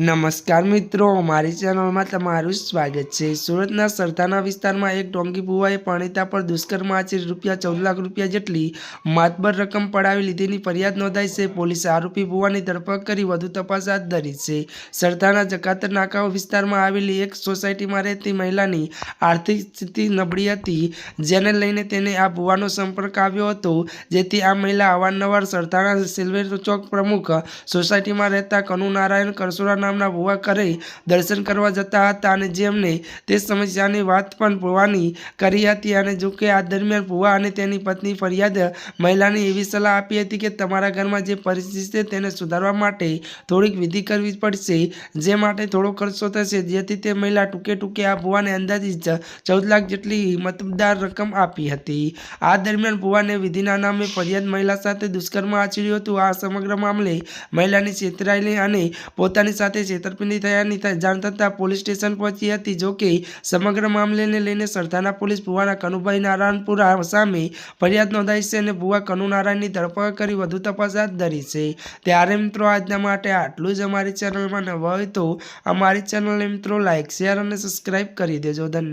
નમસ્કાર મિત્રો, મારી ચેનલમાં તમારું સ્વાગત છે. સુરતના સરથાના વિસ્તારમાં એક ડોંગી ભુવાએ પરણિતા પર દુષ્કર્મ આચરી રૂપિયા ચૌદ લાખ રૂપિયા જેટલી માતબર રકમ પડાવી લીધેની ફરિયાદ નોંધાઈ છે. પોલીસે આરોપી ભુવાની ધરપકડ કરી વધુ તપાસ હાથ ધરી છે. સરથાના જકાતર નાકાઓ વિસ્તારમાં આવેલી એક સોસાયટીમાં રહેતી મહિલાની આર્થિક સ્થિતિ નબળી હતી, જેને લઈને તેને આ ભુવાનો સંપર્ક આવ્યો હતો, જેથી આ મહિલા અવારનવાર સરથાના સિલ્વેર ચોક પ્રમુખ સોસાયટીમાં રહેતા કનુ નારાયણ કરસોરા નામના ભુવા કરે દર્શન કરવા જતા હતા અને જેમને તે સમસ્યાની વાત પણ ભુવાની કરી હતી અને જો કે આ દરમિયાન ભુવા અને તેની પત્ની ફરિયાદ મહિલાને એવી સલાહ આપી હતી કે તમારા ઘરમાં જે પરિસ્થિતિ છે તેને સુધારવા માટે થોડીક વિધિ કરવી પડશે, જે માટે થોડો ખર્ચો થશે. જેથી તે મહિલા ટૂંકે ટૂંકે આ ભુવાને અંદાજિત ચૌદ લાખ જેટલી મતદાર રકમ આપી હતી. આ દરમિયાન ભુવાને વિધિના નામે ફરિયાદ મહિલા સાથે દુષ્કર્મ આચર્યું હતું. આ સમગ્ર મામલે મહિલાની છેતરાયેલી અને પોતાની સાથે છેતરપિંડી થયાની જાણ થતાં પોલીસ સ્ટેશન પહોંચી હતી. જોકે સમગ્ર મામલેને લઈને સરથાના પોલીસ ભુવાના કનુભાઈ નારાયણપુરા સામે ફરિયાદ નોંધાઈ છે અને ભુવા કનુ નારાયણની ધરપકડ કરી વધુ તપાસ હાથ ધરી છે. ત્યારે મિત્રો, આજના માટે આટલું જ અમારી ચેનલમાં નવા હોય તો અમારી ચેનલને મિત્રો લાઇક શેર અને સબસ્ક્રાઈબ કરી દેજો. ધન્યવાદ.